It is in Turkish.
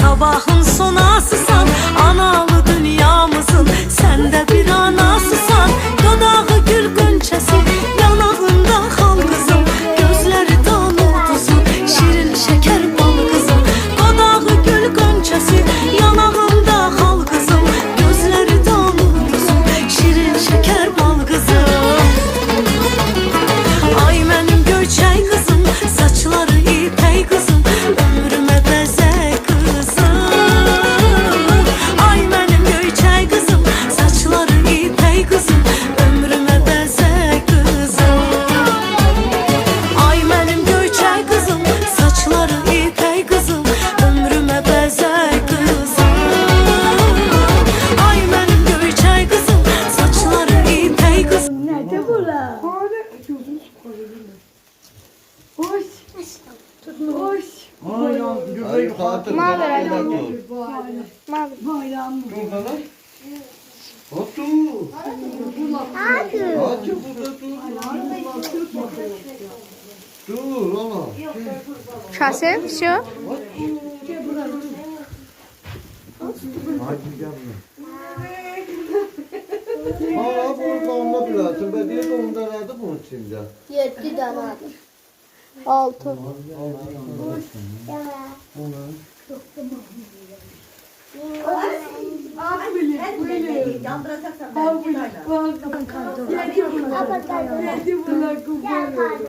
sabahın Hala gözünü koyabilir Hoş. Hoş. Bayram. Hayır, tatlı. Mavi bayram. Mavi. Bayram. Dur bana. Batu. Batu. Batu burada dur. Dur ama. Kasım şu. Hadi gel. Hala burada onda birazcık. Ben diye de onda nerede bunun içinde? Yedi tane aldım. Altı. Yandıracaksan ben iki tane.